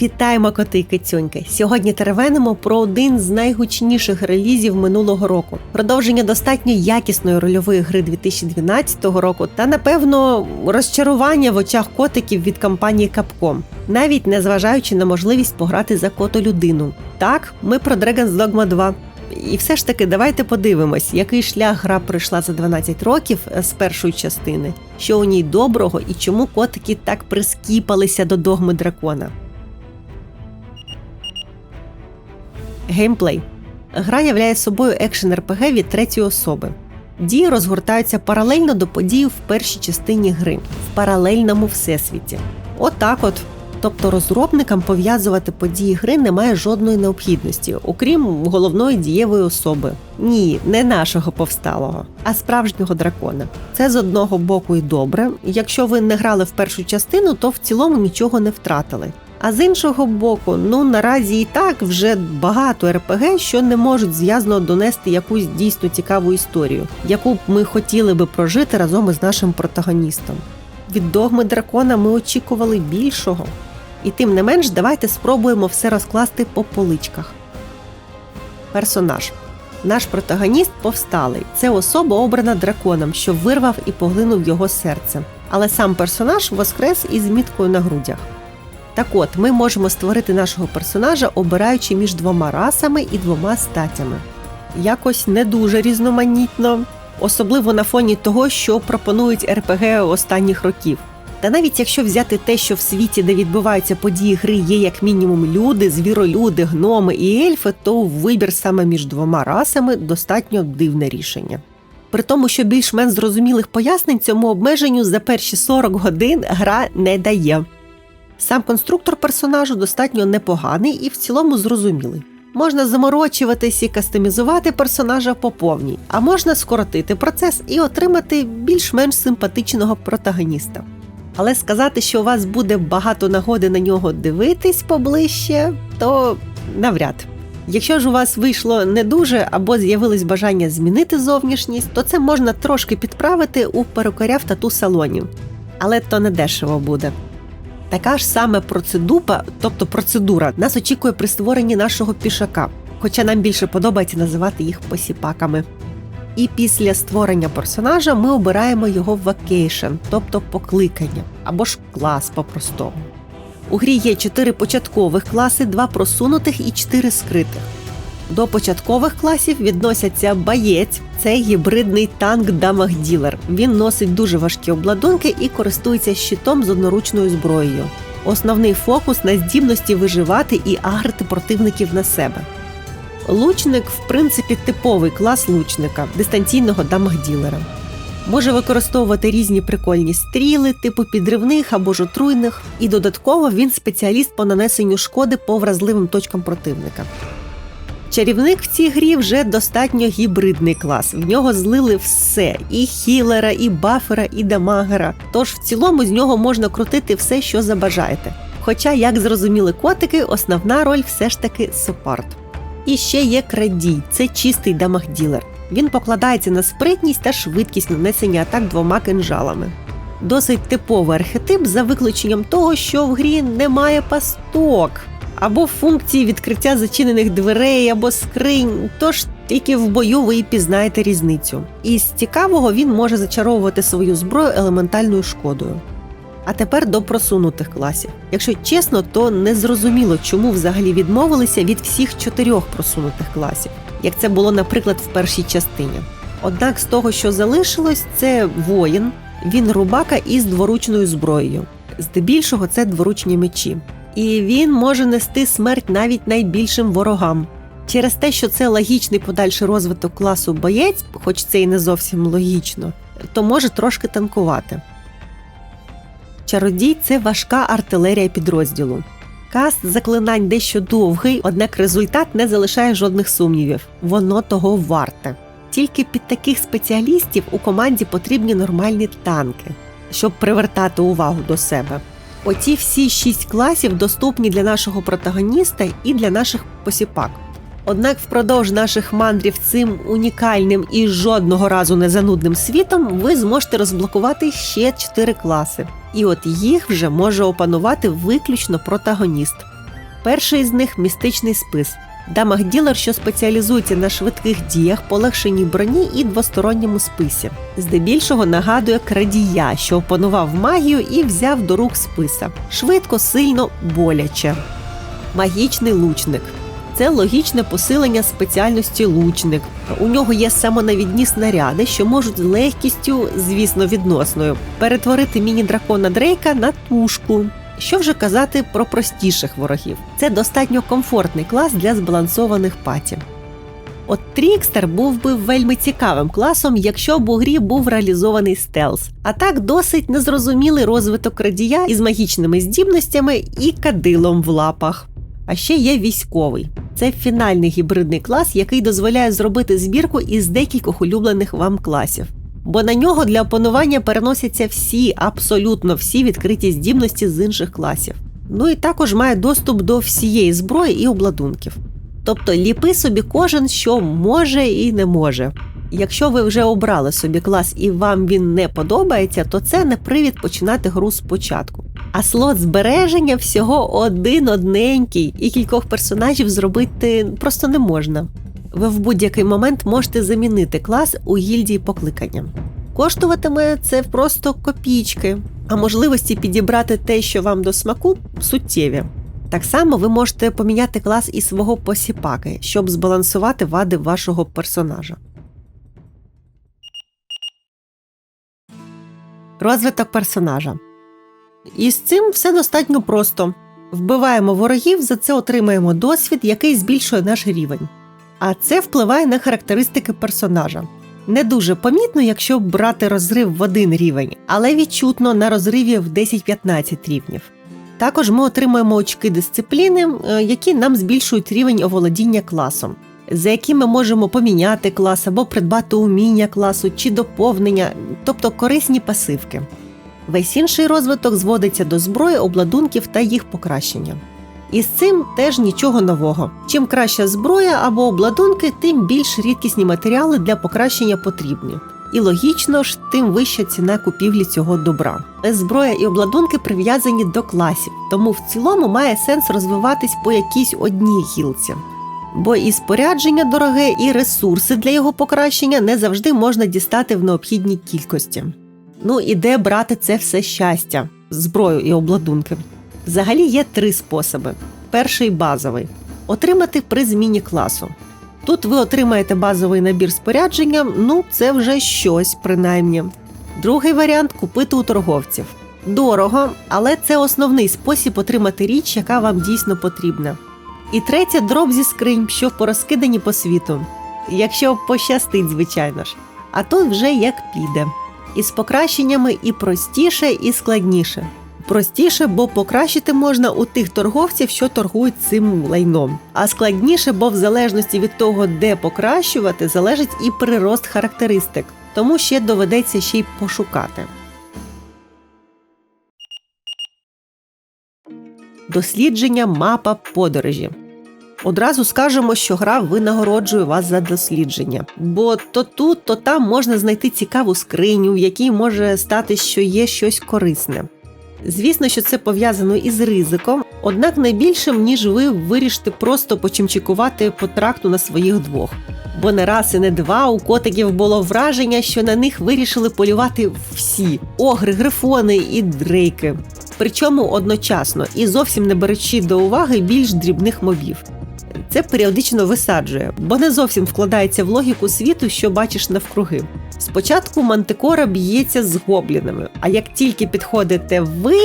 Вітаємо коти і кицюньки! Сьогодні теревенимо про один з найгучніших релізів минулого року. Продовження достатньо якісної рольової гри 2012 року та, напевно, розчарування в очах котиків від компанії Capcom, навіть не зважаючи на можливість пограти за кото людину. Так, ми про Dragon's Dogma 2. І все ж таки, давайте подивимось, який шлях гра пройшла за 12 років з першої частини, що у ній доброго і чому котики так прискіпалися до догми дракона. Геймплей. Гра являє собою екшен РПГ від третьої особи. Дії розгортаються паралельно до подій в першій частині гри в паралельному всесвіті. Отак от. Тобто розробникам пов'язувати події гри немає жодної необхідності, окрім головної дієвої особи. Ні, не нашого повсталого, а справжнього дракона. Це з одного боку і добре. Якщо ви не грали в першу частину, то в цілому нічого не втратили. А з іншого боку, ну наразі і так вже багато РПГ, що не можуть зв'язно донести якусь дійсно цікаву історію, яку б ми хотіли би прожити разом із нашим протагоністом. Від догми дракона ми очікували більшого. І тим не менш, давайте спробуємо все розкласти по поличках. Персонаж. Наш протагоніст повсталий. Це особа, обрана драконом, що вирвав і поглинув його серце. Але сам персонаж воскрес із міткою на грудях. Так от, ми можемо створити нашого персонажа, обираючи між двома расами і двома статями. Якось не дуже різноманітно, особливо на фоні того, що пропонують РПГ останніх років. Та навіть якщо взяти те, що в світі, де відбуваються події гри, є як мінімум люди, звіролюди, гноми і ельфи, то вибір саме між двома расами достатньо дивне рішення. При тому, що більш-менш зрозумілих пояснень цьому обмеженню за перші 40 годин гра не дає. Сам конструктор персонажу достатньо непоганий і в цілому зрозумілий. Можна заморочуватись і кастомізувати персонажа по повній, а можна скоротити процес і отримати більш-менш симпатичного протагоніста. Але сказати, що у вас буде багато нагоди на нього дивитись поближче, то навряд. Якщо ж у вас вийшло не дуже або з'явилось бажання змінити зовнішність, то це можна трошки підправити у перукаря в тату салоні. Але то не дешево буде. Така ж саме процедупа, тобто процедура, нас очікує при створенні нашого пішака, хоча нам більше подобається називати їх посіпаками. І після створення персонажа ми обираємо його вакейшн, тобто покликання або ж клас по-простому. У грі є чотири початкових класи, два просунутих і чотири скритих. До початкових класів відносяться боєць, це гібридний танк дамаг-ділер. Він носить дуже важкі обладунки і користується щитом з одноручною зброєю. Основний фокус на здібності виживати і агрити противників на себе. Лучник, в принципі, типовий клас лучника, дистанційного дамаг-ділера. Може використовувати різні прикольні стріли, типу підривних або ж отруйних, і додатково він спеціаліст по нанесенню шкоди по вразливим точкам противника. Чарівник в цій грі вже достатньо гібридний клас. В нього злили все: і хілера, і бафера, і дамагера. Тож в цілому з нього можна крутити все, що забажаєте. Хоча, як зрозуміли котики, основна роль все ж таки супорт. І ще є крадій, це чистий дамаг-ділер. Він покладається на спритність та швидкість нанесення атак двома кинжалами. Досить типовий архетип за виключенням того, що в грі немає пасток або функції відкриття зачинених дверей або скринь. Тож тільки в бою ви і пізнаєте різницю. І з цікавого він може зачаровувати свою зброю елементальною шкодою. А тепер до просунутих класів. Якщо чесно, то не зрозуміло, чому взагалі відмовилися від всіх чотирьох просунутих класів, як це було, наприклад, в першій частині. Однак з того, що залишилось, це воїн, він рубака із дворучною зброєю. Здебільшого це дворучні мечі і він може нести смерть навіть найбільшим ворогам. Через те, що це логічний подальший розвиток класу боєць, хоч це і не зовсім логічно, то може трошки танкувати. Чародій це важка артилерія підрозділу. Каст заклинань дещо довгий, однак результат не залишає жодних сумнівів. Воно того варте. Тільки під таких спеціалістів у команді потрібні нормальні танки, щоб привертати увагу до себе. Оці всі шість класів доступні для нашого протагоніста і для наших посіпак. Однак впродовж наших мандрів цим унікальним і жодного разу не занудним світом ви зможете розблокувати ще чотири класи. І от їх вже може опанувати виключно протагоніст. Перший з них містичний спис. Дамаг-ділер, що спеціалізується на швидких діях, полегшеній броні і двосторонньому списі. Здебільшого нагадує крадія, що опанував магію і взяв до рук списа. Швидко, сильно, боляче. Магічний лучник. Це логічне посилення спеціальності лучник. У нього є самонавідні снаряди, що можуть з легкістю, звісно, відносною, перетворити міні-дракона Дрейка на тушку. Що вже казати про простіших ворогів? Це достатньо комфортний клас для збалансованих паті. От Трікстер був би вельми цікавим класом, якщо б у грі був реалізований стелс. А так досить незрозумілий розвиток радія із магічними здібностями і кадилом в лапах. А ще є військовий. Це фінальний гібридний клас, який дозволяє зробити збірку із декількох улюблених вам класів. Бо на нього для опанування переносяться всі, абсолютно всі відкриті здібності з інших класів. Ну і також має доступ до всієї зброї і обладунків. Тобто ліпи собі кожен, що може і не може. Якщо ви вже обрали собі клас і вам він не подобається, то це не привід починати гру спочатку. А слот збереження всього один одненький, і кількох персонажів зробити просто не можна. Ви в будь-який момент можете замінити клас у гільдії покликання. Коштуватиме це просто копійки, а можливості підібрати те, що вам до смаку, суттєві. Так само ви можете поміняти клас і свого посіпаки, щоб збалансувати вади вашого персонажа. Розвиток персонажа. І з цим все достатньо просто. Вбиваємо ворогів, за це отримаємо досвід, який збільшує наш рівень. А це впливає на характеристики персонажа. Не дуже помітно, якщо брати розрив в один рівень, але відчутно на розриві в 10-15 рівнів. Також ми отримуємо очки дисципліни, е, які нам збільшують рівень оволодіння класом, за яким ми можемо поміняти клас або придбати уміння класу чи доповнення, тобто корисні пасивки. Весь інший розвиток зводиться до зброї, обладунків та їх покращення. І з цим теж нічого нового. Чим краща зброя або обладунки, тим більш рідкісні матеріали для покращення потрібні. І логічно ж, тим вища ціна купівлі цього добра. Зброя і обладунки прив'язані до класів, тому в цілому має сенс розвиватись по якійсь одній гілці. Бо і спорядження дороге, і ресурси для його покращення не завжди можна дістати в необхідній кількості. Ну і де брати це все щастя, зброю і обладунки? Взагалі є три способи. Перший базовий отримати при зміні класу. Тут ви отримаєте базовий набір спорядження, ну це вже щось принаймні. Другий варіант купити у торговців. Дорого, але це основний спосіб отримати річ, яка вам дійсно потрібна. І третє дроб зі скринь, що порозкидані по світу. Якщо пощастить, звичайно ж. А тут вже як піде. Із покращеннями і простіше, і складніше. Простіше, бо покращити можна у тих торговців, що торгують цим лайном. А складніше, бо в залежності від того, де покращувати, залежить і прирост характеристик, тому ще доведеться ще й пошукати. Дослідження мапа подорожі. Одразу скажемо, що гра винагороджує вас за дослідження, бо то тут, то там можна знайти цікаву скриню, в якій може стати, що є щось корисне. Звісно, що це пов'язано із ризиком, однак не більшим, ніж ви вирішите просто почимчикувати по тракту на своїх двох. Бо не раз і не два у котиків було враження, що на них вирішили полювати всі огри, грифони і дрейки. Причому одночасно і зовсім не беручи до уваги більш дрібних мобів. Це періодично висаджує, бо не зовсім вкладається в логіку світу, що бачиш навкруги. Спочатку мантикора б'ється з гоблінами, а як тільки підходите ви,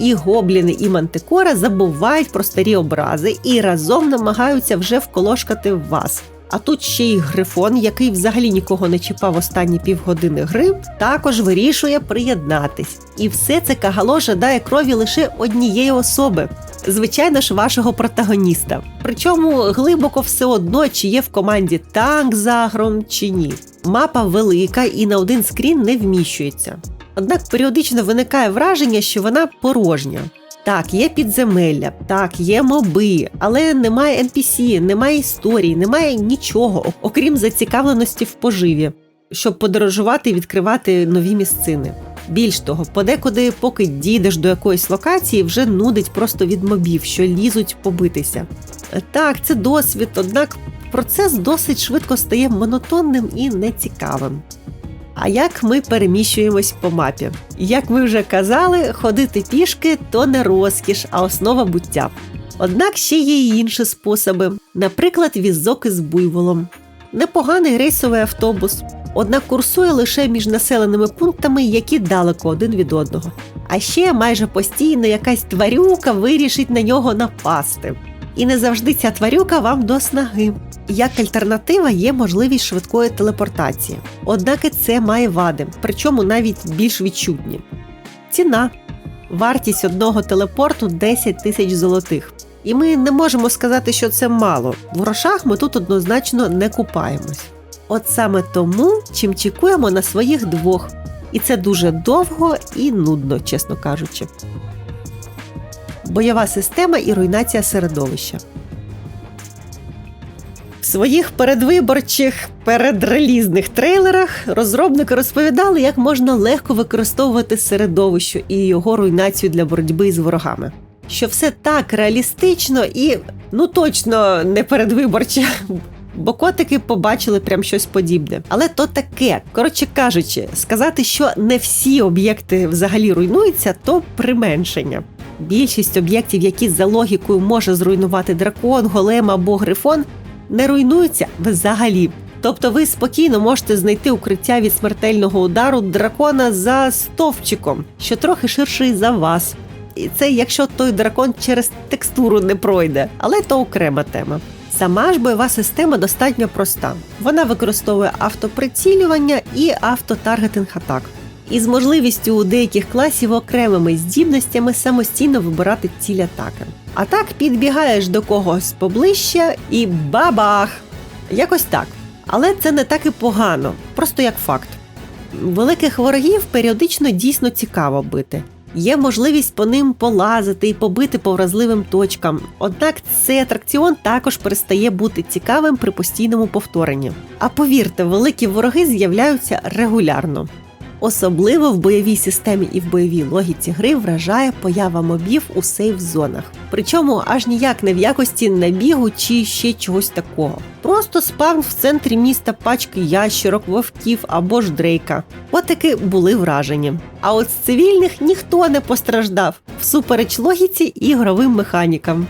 і гобліни, і мантикора забувають про старі образи і разом намагаються вже вколошкати вас. А тут ще й грифон, який взагалі нікого не чіпав останні півгодини гри, також вирішує приєднатись. І все це кагало жадає крові лише однієї особи. Звичайно ж, вашого протагоніста. Причому глибоко все одно, чи є в команді танк з агром, чи ні. Мапа велика і на один скрін не вміщується. Однак періодично виникає враження, що вона порожня. Так, є підземелля, так, є моби, але немає NPC, немає історії, немає нічого, окрім зацікавленості в поживі, щоб подорожувати і відкривати нові місцини. Більш того, подекуди, поки дійдеш до якоїсь локації, вже нудить просто від мобів, що лізуть побитися. Так, це досвід, однак процес досить швидко стає монотонним і нецікавим. А як ми переміщуємось по мапі? Як ми вже казали, ходити пішки то не розкіш, а основа буття. Однак ще є й інші способи, наприклад, візок із буйволом. Непоганий рейсовий автобус, однак курсує лише між населеними пунктами, які далеко один від одного. А ще майже постійно якась тварюка вирішить на нього напасти. І не завжди ця тварюка вам до снаги. Як альтернатива є можливість швидкої телепортації. Однак і це має вади, причому навіть більш відчутні. Ціна. Вартість одного телепорту 10 тисяч золотих. І ми не можемо сказати, що це мало. В грошах ми тут однозначно не купаємось. От саме тому чим чекуємо на своїх двох. І це дуже довго і нудно, чесно кажучи. Бойова система і руйнація середовища. В своїх передвиборчих передрелізних трейлерах розробники розповідали, як можна легко використовувати середовище і його руйнацію для боротьби з ворогами. Що все так реалістично і ну точно не передвиборче. Бо котики побачили прям щось подібне. Але то таке. Коротше кажучи, сказати, що не всі об'єкти взагалі руйнуються, то применшення. Більшість об'єктів, які за логікою може зруйнувати дракон, голем або грифон, не руйнуються взагалі. Тобто ви спокійно можете знайти укриття від смертельного удару дракона за стовпчиком, що трохи ширший за вас. І це якщо той дракон через текстуру не пройде, але то окрема тема. Сама ж бойова система достатньо проста. Вона використовує автоприцілювання і автотаргетинг атак. Із можливістю у деяких класів окремими здібностями самостійно вибирати ціль атаки. А так підбігаєш до когось поближче і бабах! Якось так. Але це не так і погано, просто як факт. Великих ворогів періодично дійсно цікаво бити. Є можливість по ним полазити і побити по вразливим точкам. Однак цей атракціон також перестає бути цікавим при постійному повторенні. А повірте, великі вороги з'являються регулярно. Особливо в бойовій системі і в бойовій логіці гри вражає поява мобів у сейф-зонах. Причому аж ніяк не в якості набігу чи ще чогось такого. Просто спавн в центрі міста пачки ящерок, вовків або ж дрейка. От таки були вражені. А от з цивільних ніхто не постраждав всупереч логіці і ігровим механікам.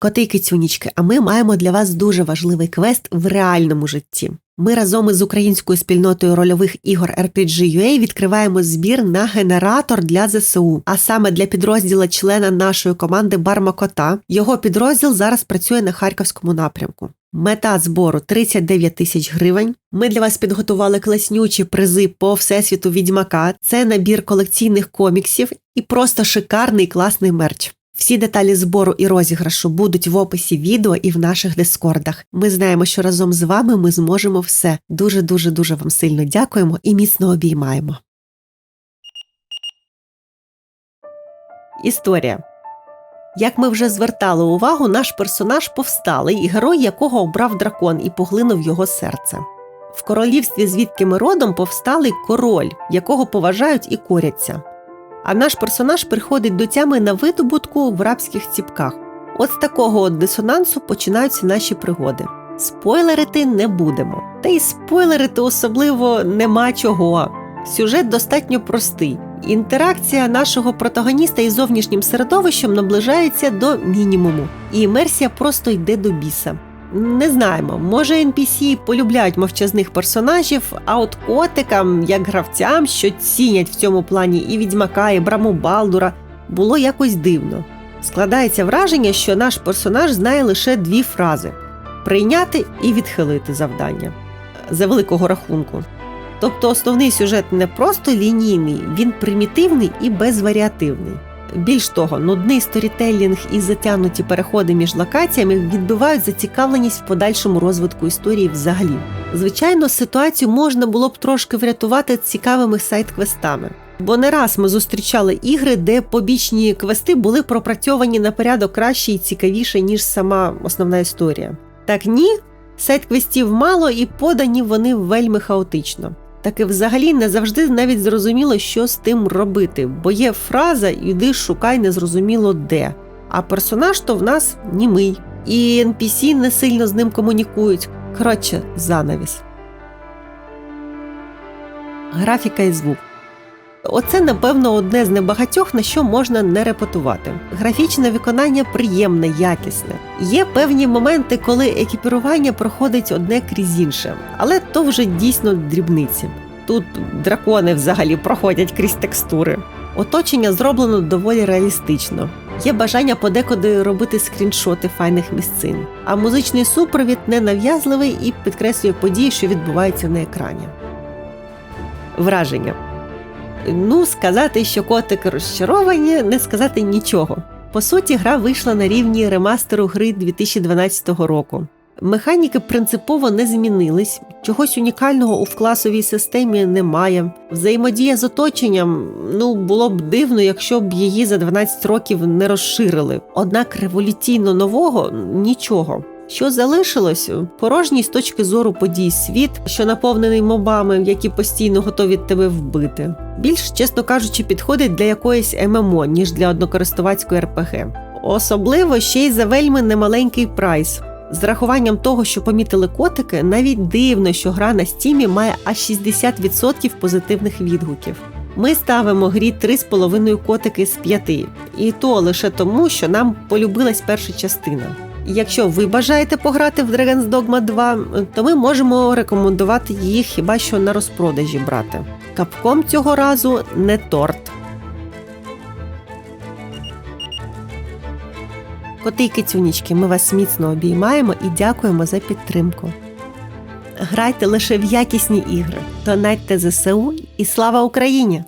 Коти кицюнічки, а ми маємо для вас дуже важливий квест в реальному житті. Ми разом із українською спільнотою рольових ігор RPG.ua відкриваємо збір на генератор для ЗСУ, а саме для підрозділу члена нашої команди Барма Кота. Його підрозділ зараз працює на харківському напрямку. Мета збору 39 тисяч гривень. Ми для вас підготували класнючі призи по всесвіту відьмака. Це набір колекційних коміксів і просто шикарний класний мерч. Всі деталі збору і розіграшу будуть в описі відео і в наших дискордах. Ми знаємо, що разом з вами ми зможемо все. Дуже дуже дуже вам сильно дякуємо і міцно обіймаємо. Історія. Як ми вже звертали увагу, наш персонаж повсталий герой, якого обрав дракон і поглинув його серце. В королівстві, звідки ми родом, повсталий король, якого поважають і коряться. А наш персонаж приходить до тями на видобутку в рабських ціпках. От з такого от дисонансу починаються наші пригоди. Спойлерити не будемо. Та й спойлерити особливо нема чого. Сюжет достатньо простий. Інтеракція нашого протагоніста із зовнішнім середовищем наближається до мінімуму, і імерсія просто йде до біса. Не знаємо, може NPC полюбляють мовчазних персонажів, а от котикам, як гравцям, що цінять в цьому плані і відьмака, і браму Балдура, було якось дивно. Складається враження, що наш персонаж знає лише дві фрази: прийняти і відхилити завдання за великого рахунку. Тобто основний сюжет не просто лінійний, він примітивний і безваріативний. Більш того, нудний сторітелінг і затягнуті переходи між локаціями відбивають зацікавленість в подальшому розвитку історії взагалі. Звичайно, ситуацію можна було б трошки врятувати цікавими сайт-квестами. Бо не раз ми зустрічали ігри, де побічні квести були пропрацьовані на порядок краще і цікавіше, ніж сама основна історія. Так ні, Сайт-квестів мало і подані вони вельми хаотично. Так і взагалі не завжди навіть зрозуміло, що з тим робити, бо є фраза «Іди шукай незрозуміло де. А персонаж то в нас німий. І NPC не сильно з ним комунікують. Коротше, занавіс. Графіка і звук. Оце, напевно, одне з небагатьох, на що можна не репетувати. Графічне виконання приємне, якісне. Є певні моменти, коли екіпірування проходить одне крізь інше, але то вже дійсно дрібниці. Тут дракони взагалі проходять крізь текстури. Оточення зроблено доволі реалістично. Є бажання подекуди робити скріншоти файних місцин, а музичний супровід ненав'язливий і підкреслює події, що відбуваються на екрані. Враження. Ну, сказати, що котики розчаровані, не сказати нічого. По суті, гра вийшла на рівні ремастеру гри 2012 року. Механіки принципово не змінились, чогось унікального у вкласовій системі немає. Взаємодія з оточенням ну було б дивно, якщо б її за 12 років не розширили. Однак революційно нового нічого. Що залишилось? Порожній з точки зору подій світ, що наповнений мобами, які постійно готові тебе вбити. Більш, чесно кажучи, підходить для якоїсь ММО, ніж для однокористувацької РПГ. Особливо ще й за вельми немаленький прайс. З рахуванням того, що помітили котики, навіть дивно, що гра на стімі має аж 60% позитивних відгуків. Ми ставимо грі 3,5 котики з 5, і то лише тому, що нам полюбилась перша частина. Якщо ви бажаєте пограти в Dragon's Dogma 2, то ми можемо рекомендувати її хіба що на розпродажі брати. Капком цього разу не торт. Коти й кицюнічки, ми вас міцно обіймаємо і дякуємо за підтримку. Грайте лише в якісні ігри, донатьте ЗСУ і слава Україні!